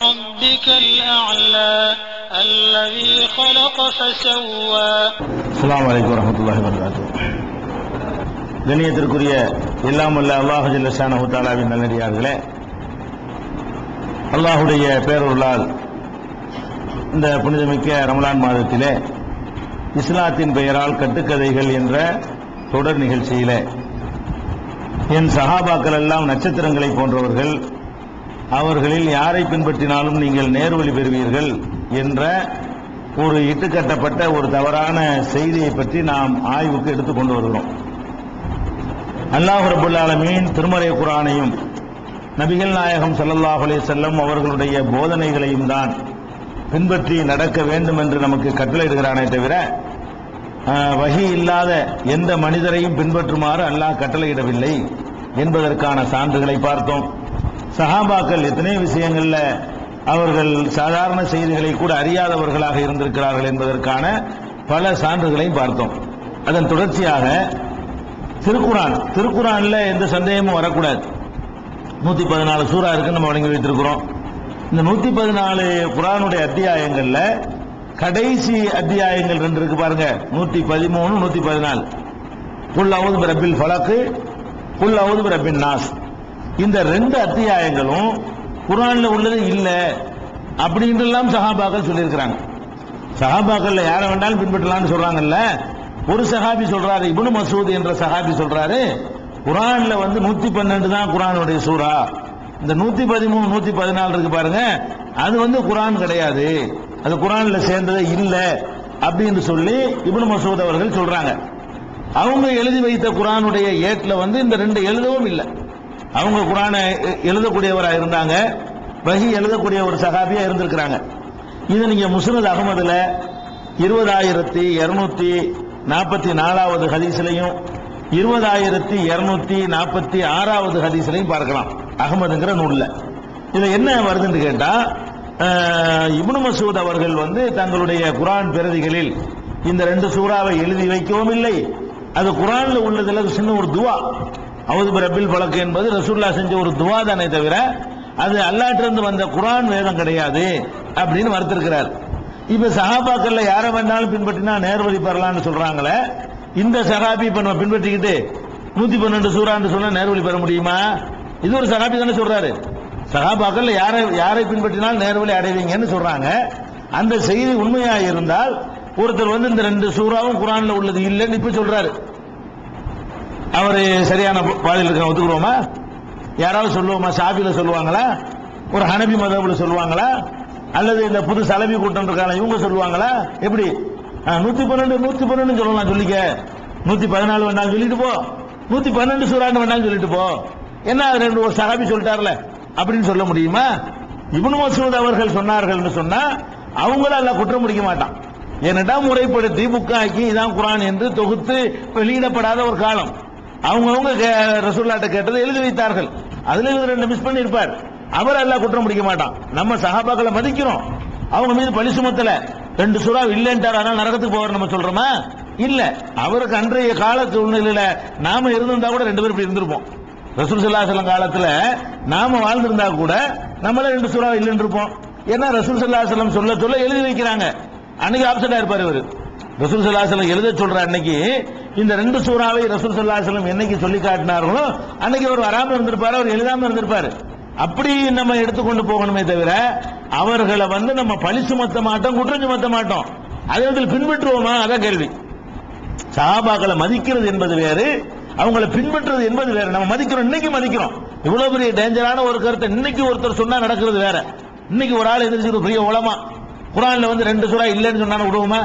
ربك الأعلى الذي خلق فسوى அஸ்ஸலாமு அலைக்கும் வரஹ்மத்துல்லாஹி வபரகாத்துஹு கண்ணியத்திற்குரிய எல்லாமல்ல அல்லாஹ் ஜல்லஷானஹு தஆலாவின் நல்லடியார்களே அல்லாஹ்வுடைய பேரருளால் இந்த புனிதமிக்க ரமலான் மாதத்திலே இஸ்லாத்தின் பெயரால் கட்டுக்கதைகள் என்ற தொடர் நிகழ்ச்சியிலே என் சஹாபாக்கள் எல்லாம் நட்சத்திரங்களை போன்றவர்கள் அவர்களில் யாரை பின்பற்றினாலும் நீங்கள் நேர்வழி பெறுவீர்கள் என்ற ஒரு இட்டுக்கட்டப்பட்ட ஒரு தவறான செய்தியை பற்றி நாம் ஆய்வுக்கு எடுத்துக்கொண்டு வருகிறோம். அல்லாஹ் ரபுல் திருமறை குரானையும் நபிகள் நாயகம் சல்லல்லாஹ் அலே செல்லம் அவர்களுடைய போதனைகளையும் தான் பின்பற்றி நடக்க வேண்டும் என்று நமக்கு கட்டளையிடுகிறானே தவிர வகி இல்லாத எந்த மனிதரையும் பின்பற்றுமாறு அல்லாஹ் கட்டளையிடவில்லை என்பதற்கான சான்றுகளை பார்த்தோம். சஹாபாக்கள் எத்தனை விஷயங்கள்ல அவர்கள் சாதாரண செய்திகளை கூட அறியாதவர்களாக இருந்திருக்கிறார்கள் என்பதற்கான பல சான்றுகளையும் பார்த்தோம். அதன் தொடர்ச்சியாக திருக்குரான் திருக்குரான்ல எந்த சந்தேகமும் வரக்கூடாது. நூத்தி பதினாலு சூறா இருக்கு நம்ம வழங்கி வைத்திருக்கிறோம். இந்த நூத்தி பதினாலு குரானுடைய அத்தியாயங்கள்ல கடைசி அத்தியாயங்கள் ரெண்டு இருக்கு பாருங்க. நூத்தி பதிமூணு நூத்தி பதினாலு புல் அவுது பிரபில் ஃபலக்கு புல் அவுது பிரபின் நாஸ். இந்த ரெண்டு அத்தியாயங்களும் குரான்ல உள்ளது இல்லை அப்படின்றெல்லாம் சஹாபாக்கள் சொல்லியிருக்கிறாங்க. சஹாபாக்கள்ல யாரை வேண்டாலும் பின்பற்றலாம்னு சொல்றாங்கல்ல? ஒரு சஹாபி சொல்றாரு இபுனு மசூத் என்ற சஹாபி சொல்றாரு குரான்ல வந்து நூத்தி பன்னெண்டு தான் குரானுடைய சூறா. இந்த நூத்தி பதிமூணு நூத்தி பதினாலு இருக்கு பாருங்க அது வந்து குரான் கிடையாது. அது குரான்ல சேர்ந்ததே இல்லை அப்படின்னு சொல்லி இபுனு மசூத் அவர்கள் சொல்றாங்க. அவங்க எழுதி வைத்த குரானுடைய ஏட்ல வந்து இந்த ரெண்டு எழுதவும் இல்லை. அவங்க குரானை எ- இருந்தாங்க வகி எழுதக்கூடிய ஒரு சகாபியா இருந்திருக்கிறாங்க. இது நீங்க முஸ்னத் அகமதுல இருபதாயிரத்தி இருநூத்தி நாற்பத்தி நாலாவது ஹதீஸ்லையும் இருபதாயிரத்தி இருநூத்தி நாற்பத்தி ஆறாவது ஹதீஸ்லையும் பார்க்கலாம் அகமதுங்கிற நூல்ல. இதுல என்ன வருதுன்னு கேட்டா இப்னு மசூத் அவர்கள் வந்து தங்களுடைய குரான் பிரதிகளில் இந்த ரெண்டு சூறாவை எழுதி வைக்கவும் இல்லை. அது குரான்ல உள்ளதுல சின்ன ஒரு துவா. அவது பிறப்பில் பழக்கு என்பது ரசூல்லா செஞ்ச ஒரு துவா தானே தவிர அது அல்லாட்டிருந்து வந்த குரான் வேதம் கிடையாது அப்படின்னு மறுத்திருக்கிறார். இப்ப சகாபாக்கள்ல யாரை வேணாலும் பின்பற்றினா நேர்வழி பெறலாம்னு சொல்றாங்களே இந்த சகாபி இப்ப நம்ம பின்பற்றிக்கிட்டு நூத்தி பன்னெண்டு சூறான்னு சொன்னா நேர்வழி பெற முடியுமா? இது ஒரு சகாபி தானே சொல்றாரு. சஹாபாக்கள்ல யாரை யாரை பின்பற்றினால் நேர்வழி அடைவீங்கன்னு சொல்றாங்க. அந்த செய்தி உண்மையா இருந்தால் ஒருத்தர் வந்து இந்த ரெண்டு சூறாவும் குரான்ல உள்ளது இல்லைன்னு இப்ப சொல்றாரு. அவர் சரியான பாதையில் இருக்க ஒத்துக்குறோமா? யாராவது சொல்லுவோமா? சாபியில் சொல்லுவாங்களா? ஒரு ஹனபி மதபில் சொல்லுவாங்களா? அல்லது இந்த புது சலபி கூட்டம் இருக்காங்க இவங்க சொல்லுவாங்களா? எப்படி? ஆ, நூத்தி பன்னெண்டு நூத்தி பன்னெண்டு சொல்லலாம் சொல்லிக்க. நூத்தி பதினாலு வேண்டாம் சொல்லிட்டு போ. நூத்தி பன்னெண்டு சூறாண்டு வேண்டாம் சொல்லிட்டு போ. என்ன அது ரெண்டு ஒரு சகாபி சொல்லிட்டார்ல? அப்படின்னு சொல்ல முடியுமா? இவனு மசூத் அவர்கள் சொன்னார்கள்னு சொன்னா அவங்கள அதில் குற்றம் முடிக்க மாட்டான். ஏனென்றா முறைப்படுத்தி புக்காக்கி இதான் குரான் என்று தொகுத்து வெளியிடப்படாத ஒரு காலம். அவங்கவுங்க ரசூல்லாட்ட கேட்டது எழுதி வைத்தார்கள். அதுல இவர் ரெண்டு மிஸ் பண்ணி இருப்பார் அவர் எல்லாம் குற்றம் பிடிக்க மாட்டான். நம்ம சகாபாக்களை மதிக்கிறோம். அவங்க மீது பழி சுமத்தல. ரெண்டு சுறா இல்லைன்ட்டார் ஆனால் நரகத்துக்கு போவார் நம்ம சொல்றோமா? இல்ல. அவருக்கு அன்றைய கால சூழ்நிலையில நாம இருந்திருந்தா கூட ரெண்டு பேரும் இப்படி இருந்திருப்போம். ரசூல் சல்லாஹலம் காலத்துல நாம வாழ்ந்திருந்தா கூட நம்மளே ரெண்டு சுறா இல்லைன்னு இருப்போம். ஏன்னா ரசூல் சல்லாஹலம் சொல்ல சொல்ல எழுதி வைக்கிறாங்க. அன்னைக்கு ஆப்சண்டா இருப்பார் இவர். ரசூல் சல்லாஹலம் எழுத சொல்ற அன்னைக்கு இந்த ரெண்டு சூறாவை ரசூல் சல்லாஹலம் என்னைக்கு சொல்லி காட்டினார்களோ அன்னைக்கு அவர் வராமல் இருந்திருப்பாரு அவர் எழுதாம இருந்திருப்பாரு. அப்படி நம்ம எடுத்துக்கொண்டு போகணுமே தவிர அவர்களை வந்து நம்ம பழி சுமத்த மாட்டோம் குற்றம் சுமத்த மாட்டோம். அதே இடத்தில் பின்பற்றுவோமா? அதான் கேள்வி. சஹாபாக்களை மதிக்கிறது என்பது வேறு அவங்கள பின்பற்றுறது என்பது வேற. நம்ம மதிக்கிறோம் இன்னைக்கு மதிக்கிறோம். இவ்வளவு பெரிய டேஞ்சரான ஒரு கருத்தை இன்னைக்கு ஒருத்தர் சொன்னா நடக்கிறது வேற. இன்னைக்கு ஒரு ஆள் எதிர்த்து பெரிய உலமா குரான்ல வந்து ரெண்டு சூறா இல்லைன்னு சொன்னா விடுவோமா?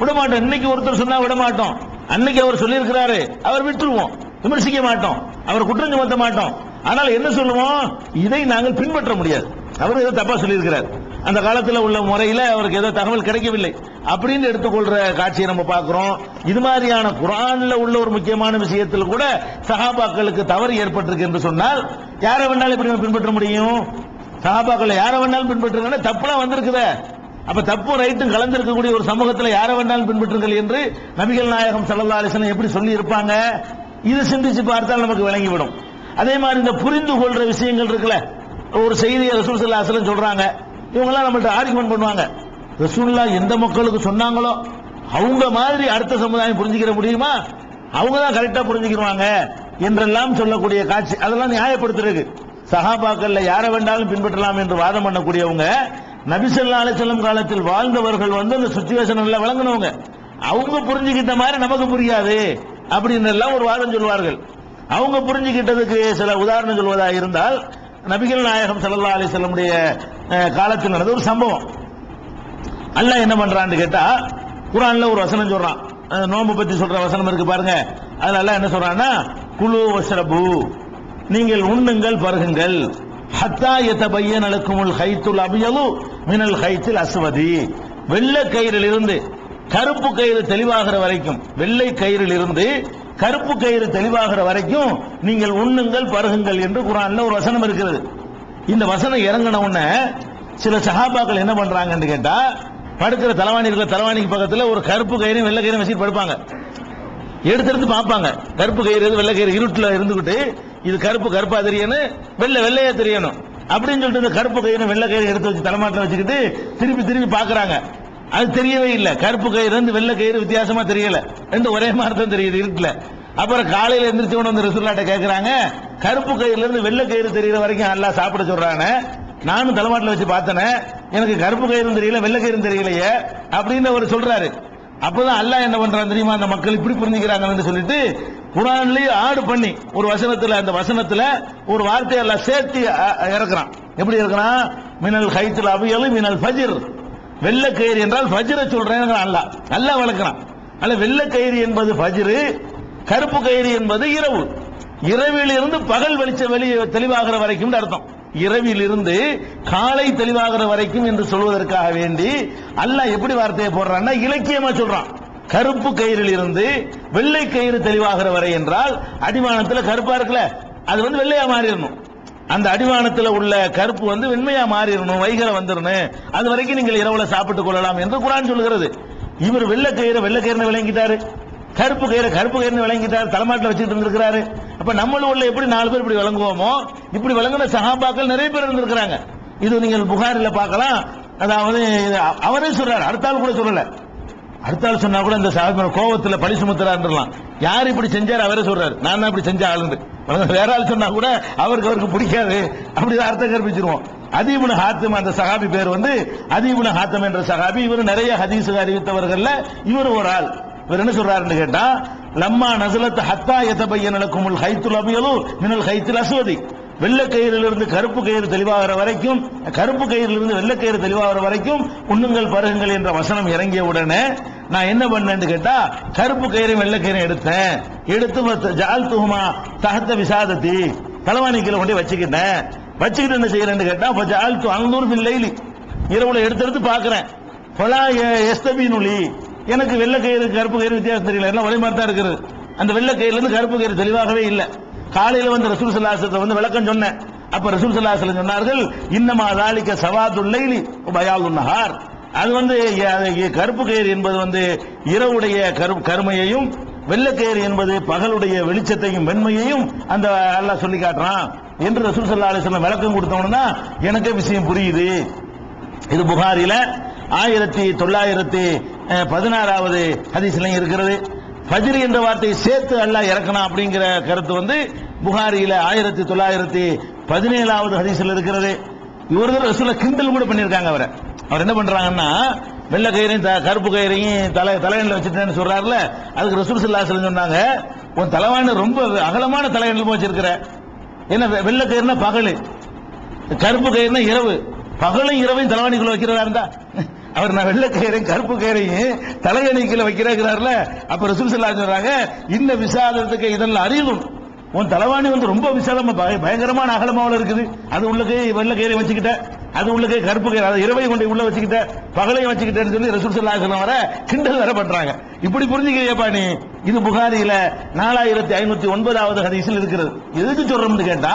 விட மாட்டோம் இன்னைக்கு ஒருத்தர் சொன்னா விட மாட்டோம் அன்னைக்கு அவர் சொல்லியிருக்கிறாரு அவர் விட்டுருவோம். விமர்சிக்க மாட்டோம். அவர் குற்றம் சுமத்த மாட்டோம். ஆனால் என்ன சொல்லுவோம்? இதை நாங்கள் பின்பற்ற முடியாது. அவர் ஏதோ தப்பா சொல்லியிருக்கிறார். அந்த காலத்தில் உள்ள முறையில் அவருக்கு ஏதோ தகவல் கிடைக்கவில்லை. அப்படின்னு எடுத்துக்கொள்ற காட்சியை நம்ம பார்க்கிறோம். இது மாதிரியான குரான்ல உள்ள ஒரு முக்கியமான விஷயத்தில் கூட சஹாபாக்களுக்கு தவறு ஏற்பட்டிருக்கு என்று சொன்னால் யாரை வேணாலும் எப்படி நம்ம பின்பற்ற முடியும்? சஹாபாக்களை யாரை வேணாலும் பின்பற்றுங்கன்னா தப்புலாம் வந்திருக்குதே. அப்ப தப்பு ரைட்டும் கலந்திருக்கக்கூடிய ஒரு சமூகத்தில் யாரை வேண்டாலும் பின்பற்றுங்கள் என்று நபிகள் நாயகம் சல்லா அலிசனம் எப்படி சொல்லி இருப்பாங்க இது சிந்திச்சு பார்த்தால் நமக்கு விளங்கிவிடும். அதே மாதிரி இந்த புரிந்து கொள்ற விஷயங்கள் இருக்குல்ல ஒரு செய்தியை ரசூல் சல்லா அலிசலம் சொல்றாங்க. இவங்கெல்லாம் நம்மள்ட்ட ஆர்குமெண்ட் பண்ணுவாங்க. ரசூல்லா எந்த மக்களுக்கு சொன்னாங்களோ அவங்க மாதிரி அடுத்த சமுதாயம் புரிஞ்சுக்கிற முடியுமா? அவங்க தான் கரெக்டா புரிஞ்சுக்கிறாங்க என்றெல்லாம் சொல்லக்கூடிய காட்சி அதெல்லாம் நியாயப்படுத்துறது சகாபாக்கள்ல யாரை வேண்டாலும் பின்பற்றலாம் என்று வாதம் பண்ணக்கூடியவங்க நபிசல்லா அலிசல்லம் காலத்தில் வாழ்ந்தவர்கள் வந்து அந்த சுச்சுவேஷன் எல்லாம் விளங்கினவங்க. அவங்க புரிஞ்சுக்கிட்ட மாதிரி நமக்கு புரியாது. அப்படின்னு எல்லாம் ஒரு வாதம் சொல்வார்கள். அவங்க புரிஞ்சுக்கிட்டதுக்கு சில உதாரணம் சொல்வதாக இருந்தால் நபிகள் நாயகம் சல்லா அலி செல்லமுடைய அஹ், காலத்தில் நடந்த ஒரு சம்பவம். அல்லாஹ் என்ன பண்றான்னு கேட்டா குரான்ல ஒரு வசனம் சொல்றான். நோம்பு பத்தி சொல்ற வசனம் இருக்கு பாருங்க. அதுல அல்லாஹ் என்ன சொல்றான்னா குழு வசரபு நீங்கள் உண்ணுங்கள் பருகுங்கள். ஹத்தா யதபய்யன லக்குமுல் ஹைத்துல் அபியலு மினல் ஹைத்தில் அசுவதி வெள்ளை கயிறில் இருந்து கருப்பு கயிறு தெளிவாகிற வரைக்கும் வெள்ளை கயிறில் இருந்து கருப்பு கயிறு தெளிவாகிற வரைக்கும் நீங்கள் உண்ணுங்கள் பருகுங்கள் என்று குரான்ல ஒரு வசனம் இருக்கிறது. இந்த வசனம் இறங்கின உடனே சில சஹாபாக்கள் என்ன பண்றாங்கன்னு கேட்டா படுக்கிற தலைவாணி இருக்கிற தலைவாணிக்கு பக்கத்துல ஒரு கருப்பு கயிறு வெள்ளை கயிறு வச்சுட்டு படுப்பாங்க. எடுத்து எடுத்து பார்ப்பாங்க. கருப்பு கயிறு வெள்ளை கயிறு இருட்டுல இருந்துகிட்டு இது கருப்பு கருப்பா தெரியணும் வெள்ளை வெள்ளையா தெரியணும். அப்படின்னு சொல்லிட்டு இந்த கருப்பு கயிறு வெள்ளை கயிறு எடுத்து வச்சு தலைமாட்டில் வச்சுக்கிட்டு திருப்பி திருப்பி பார்க்குறாங்க. அது தெரியவே இல்லை. கருப்பு கயிறு வந்து வெள்ளை கயிறு வித்தியாசமா தெரியல. ரெண்டு ஒரே மாதிரி தான் தெரியுது இருக்குல்ல அப்புறம் காலையில எந்திரிச்சு கொண்டு வந்து ரிசுல்லாட்ட கேட்குறாங்க கருப்பு கயிறுல இருந்து வெள்ளை கயிறு தெரியற வரைக்கும் நல்லா சாப்பிட சொல்றாங்க. நானும் தலைமாட்டில் வச்சு பார்த்தனே எனக்கு கருப்பு கயிறும் தெரியல வெள்ளை கயிறும் தெரியலையே அப்படின்னு அவர் சொல்றாரு. அப்பதான் அல்லாஹ் என்ன பண்றான் தெரியுமா? அந்த மக்கள் இப்படி புரிஞ்சுக்கிறாங்கன்னு சொல்லிட்டு குரான்லயே ஆடு பண்ணி ஒரு வசனத்துல அந்த வசனத்துல ஒரு வார்த்தையெல்லாம் சேர்த்து இறக்குறான். எப்படி இருக்கிறான் மினல் ஹைத்துல அபியலு மினல் ஃபஜிர். வெள்ள கயிறு என்றால் ஃபஜ்ரை சொல்றேன் அல்லா நல்லா வளர்க்கிறான். அல்ல வெள்ள கயிறு என்பது ஃபஜிரு கருப்பு கயிறு என்பது இரவு. இரவில் இருந்து பகல் வெளிச்ச வெளியே தெளிவாகிற வரைக்கும் அர்த்தம். இரவிலிருந்து காலை தெளிவாகிற வரைக்கும் என்று சொல்வதற்காக வேண்டி அல்லாஹ் எப்படி வார்த்தையை போடுறான்னா இலக்கியமா சொல்றான். கருப்பு கயிறில் இருந்து வெள்ளை கயிறு தெளிவாகிற வரை என்றால் அடிமானத்தில் கருப்பா இருக்குல்ல அது வந்து வெள்ளையா மாறிடணும். அந்த அடிவானத்தில் உள்ள கருப்பு வந்து வெண்மையா மாறிடணும் வைகரை வந்துடணும். அது வரைக்கும் நீங்கள் இரவுல சாப்பிட்டுக் கொள்ளலாம் என்று குரான் சொல்லுகிறது. இவர் வெள்ளை கயிறு வெள்ளை விளங்கிட்டாரு. கருப்பு கயிறு கருப்பு கயிறு விளங்கிட்டார் தலைமாட்டில் வச்சுட்டு இருந்திருக்கிறாரு. அப்ப நம்மள உள்ள எப்படி நாலு பேர் இப்படி விளங்குவோமோ இப்படி விளங்குன சகாபாக்கள் நிறைய பேர் இருந்திருக்கிறாங்க. இது நீங்கள் புகாரில் பார்க்கலாம். அதாவது அவரே சொல்றாரு அடுத்தாள் கூட சொல்லல. அடுத்தாள் சொன்னா கூட இந்த சாஹிப் கோவத்துல பழி சுமத்துறாருலாம் யார் இப்படி செஞ்சார் அவரே சொல்றாரு. நான் தான் இப்படி செஞ்ச ஆளுந்து வேற ஆள் சொன்னா கூட அவருக்கு அவருக்கு பிடிக்காது. அப்படி அர்த்தம் கற்பிச்சிருவோம். அதீபுன ஹாத்தம் அந்த சகாபி பேர் வந்து அதீபுன ஹாத்தம் என்ற சகாபி இவர் நிறைய ஹதீஸ் அறிவித்தவர்கள்ல இவர் ஒரு ஆள். இவர் என்ன சொல்றாருன்னு கேட்டா லம்மா நசலத் ஹத்தா எதபையன் நடக்கும் ஹைத்துல் அபியலு மினல் ஹைத்துல் அஸ்வதி. வெள்ளை கயிறிலிருந்து கருப்பு கயிறு தெளிவாகிற வரைக்கும் கருப்பு கயிறிலிருந்து வெள்ளை கயிறு தெளிவாகிற வரைக்கும் உண்ணுங்கள் பருகுங்கள் என்ற வசனம் இறங்கிய உடனே நான் என்ன பண்ணேன்னு கேட்டா கருப்பு கயிறு வெள்ளை கயிறு எடுத்தேன். எடுத்து ஜால் துகுமா தகத்த விசாதத்தி தலைவாணி கொண்டு வச்சுக்கிட்டேன். வச்சுக்கிட்டு என்ன செய்யறேன்னு கேட்டா ஜால் து அங்கூர் பில்லைலி இரவுல எடுத்து எடுத்து பாக்குறேன் பொலா எஸ்தபி நுலி. எனக்கு வெள்ளை கயிறு கருப்பு கயிறு வித்தியாசம் தெரியல. எல்லாம் ஒரே மாதிரி தான் இருக்குது. அந்த வெள்ளை கயிறுல இருந்து கருப்பு கயிறு தெளிவாகவே இல்லை. காலையில வந்து ரசூல் சல்லாசத்தை வந்து விளக்கம் சொன்னேன். அப்ப ரசூல் சல்லாசலம் சொன்னார்கள் இன்னமா தாலிக்க சவாதுல்லைலி பயால் நஹார். அது வந்து கருப்பு கயிறு என்பது வந்து இரவுடைய கரு- கருமையையும் வெள்ளக்கயிறு என்பது பகலுடைய வெளிச்சத்தையும் வெண்மையையும் அந்த அல்லா சொல்லி காட்டுறான் என்று ரசூல் சல்லா அலிஸ்லாம் விளக்கம் கொடுத்தோம்னா எனக்கே விஷயம் புரியுது. இது புகாரில ஆயிரத்தி தொள்ளாயிரத்தி பதினாறாவது ஹதீஸ்லையும் இருக்கிறது. ஃபஜ்ர் என்ற வார்த்தையை சேர்த்து அல்லாஹ் இறக்கணும் அப்படிங்கிற கருத்து வந்து புகாரியில ஆயிரத்தி தொள்ளாயிரத்தி பதினேழாவது ஹதீஸ்ல இருக்கிறது. இவர்கள் ரசூல கிண்டல் கூட பண்ணியிருக்காங்க அவரை. அவர் என்ன பண்றாங்கன்னா வெள்ளை கயிறையும் த- கருப்பு கயிறையும் தலை தலையணில் வச்சுட்டேன்னு சொல்றாருல அதுக்கு ரசூல் சில்லா சொன்னாங்க உன் தலைவாணி ரொம்ப அகலமான தலையணில் வச்சிருக்கிற. என்ன வெ- வெள்ளை கயிறுனா பகலு கருப்பு கயிறுனா இரவு பகலும் இரவையும் தலைவாணிக்குள்ள வைக்கிறதா இருந்தா? அவர் நான் வெள்ளை கயிறையும் கருப்பு கயிறையும் தலையணிக்கில் வைக்கிறாருல அப்ப ரசூல் சல்லா சொல்றாங்க இந்த விசாதத்துக்கு இதெல்லாம் அறியணும் உன் தலைவாணி வந்து ரொம்ப விசாலமா பயங்கரமான அகலமாவில் இருக்குது. அது உள்ள கை வெள்ளை கயிறை வச்சுக்கிட்ட அது உள்ள கருப்பு கயிறு அதை இரவை கொண்டு உள்ள வச்சுக்கிட்ட பகலையும் வச்சுக்கிட்டேன்னு சொல்லி ரசூல் சல்லா அலைஹி வர கிண்டல் வர பண்றாங்க. இப்படி புரிஞ்சுக்கிறியப்பா நீ? இது புகாரியில நாலாயிரத்தி ஐநூத்தி ஒன்பதாவது ஹதீஸில் இருக்கிறது. எதுக்கு சொல்றோம்னு கேட்டா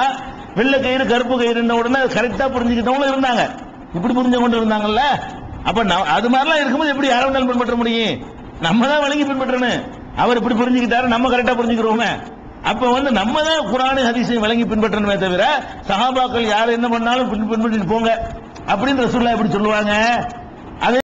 வெள்ளை கயிறு கருப்பு கயிறுன்ன உடனே கரெக்டா புரிஞ்சுக்கிட்டவங்களும் இருந்தாங்க. இப்படி புரிஞ்சு கொண்டு இருந்தாங்கல்ல? அப்ப ந- அது மாதிரிலாம் இருக்கும்போது எப்படி யாரை வேணாலும் பின்பற்ற முடியும்? நம்ம தான் வழங்கி பின்பற்றணும். அவர் இப்படி புரிஞ்சுக்கிட்டாரு நம்ம கரெக்டா புரிஞ்சுக்கிறோமே. அப்ப வந்து நம்ம தான் குரானு ஹதீஸை வழங்கி பின்பற்றணுமே தவிர சஹாபாக்கள் யார் என்ன பண்ணாலும் பின்பற்றிட்டு போங்க. அப்படின்னு ரசூல்லா எப்படி சொல்லுவாங்க.